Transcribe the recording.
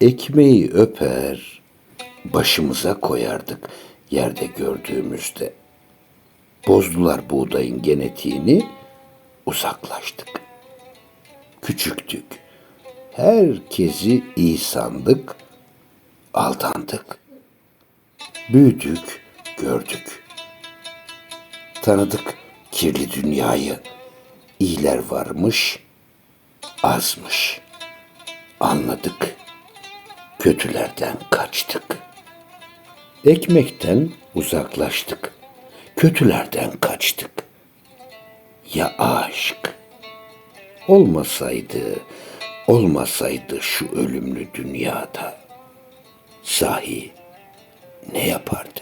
Ekmeği öper, başımıza koyardık yerde gördüğümüzde. Bozdular buğdayın genetiğini, uzaklaştık. Küçüktük. Herkesi iyi sandık, aldandık. Büyüdük, gördük. Tanıdık kirli dünyayı. İyiler varmış, azmış. Anladık. Kötülerden kaçtık. Ekmekten uzaklaştık. Kötülerden kaçtık. Ya aşk? Olmasaydı, olmasaydı şu ölümlü dünyada. Sahi ne yapardık?